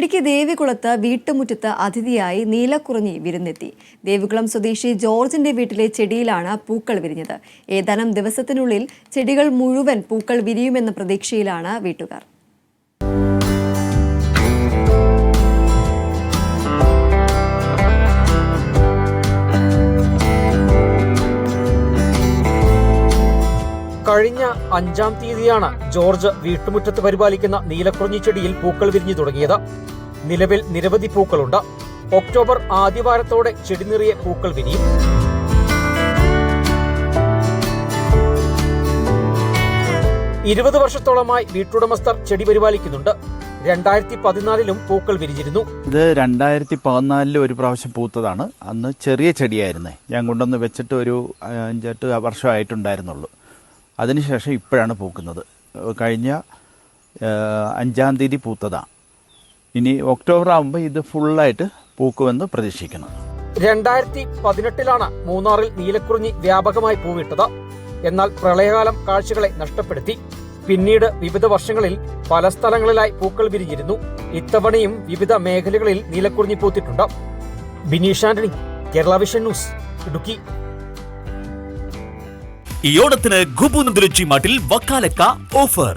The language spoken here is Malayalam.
ഇടുക്കി ദേവികുളത്ത് വീട്ടുമുറ്റത്ത് അതിഥിയായി നീലക്കുറിഞ്ഞി വിരുന്നെത്തി. ദേവികുളം സ്വദേശി ജോർജിന്റെ വീട്ടിലെ ചെടിയിലാണ് പൂക്കൾ വിരിഞ്ഞത്. ഏതാനും ദിവസത്തിനുള്ളിൽ ചെടികൾ മുഴുവൻ പൂക്കൾ വിരിയുമെന്ന പ്രതീക്ഷയിലാണ് വീട്ടുകാർ. കഴിഞ്ഞ അഞ്ചാം തീയതിയാണ് ജോർജ് വീട്ടുമുറ്റത്ത് പരിപാലിക്കുന്ന നീലക്കുറിഞ്ഞി ചെടിയിൽ പൂക്കൾ വിരിഞ്ഞു തുടങ്ങിയത്. നിലവിൽ നിരവധി പൂക്കളുണ്ട്. ഒക്ടോബർ ആദ്യവാരത്തോടെ ചെടി നിറയെ പൂക്കൾ വിരിയും. ഇരുപത് വർഷത്തോളമായി വീട്ടുടമസ്ഥർ ചെടി പരിപാലിക്കുന്നുണ്ട്. രണ്ടായിരത്തി പതിനാലിലും പൂക്കൾ വിരിഞ്ഞിരുന്നു. ഇത് രണ്ടായിരത്തി പതിനാലിൽ ഒരു പ്രാവശ്യം പൂത്തതാണ്. അന്ന് ചെറിയ ചെടിയായിരുന്നേ. ഞാൻ കൊണ്ടുവന്ന് വെച്ചിട്ട് ഒരു അഞ്ചെട്ട് വർഷമായിട്ടുണ്ടായിരുന്നുള്ളൂ. അതിനുശേഷം ഇപ്പോഴാണ് പൂക്കുന്നത്. കഴിഞ്ഞ അഞ്ചാം തീയതി പൂത്തതാണ് ഇനി ഒക്ടോബർ ആകുമ്പോൾ ഇത് ഫുള്ളായിട്ട് പൂക്കുമെന്ന് പ്രതീക്ഷിക്കുന്നു. രണ്ടായിരത്തി പതിനെട്ടിലാണ് മൂന്നാറിൽ നീലക്കുറിഞ്ഞി വ്യാപകമായി പൂവിട്ടത്. എന്നാൽ പ്രളയകാലം കാഴ്ചകളെ നഷ്ടപ്പെടുത്തി. പിന്നീട് വിവിധ വർഷങ്ങളിൽ പല സ്ഥലങ്ങളിലായി പൂക്കൾ വിരിഞ്ഞിരുന്നു. ഇത്തവണയും വിവിധ മേഖലകളിൽ നീലക്കുറിഞ്ഞി പൂത്തിട്ടുണ്ട്. Bineesh Antony Kerala vision news Idukki. ഈ ഓണത്തിന് ഗുബു നന്ദുലച്ചി മാട്ടിൽ വക്കാലക്ക ഓഫർ.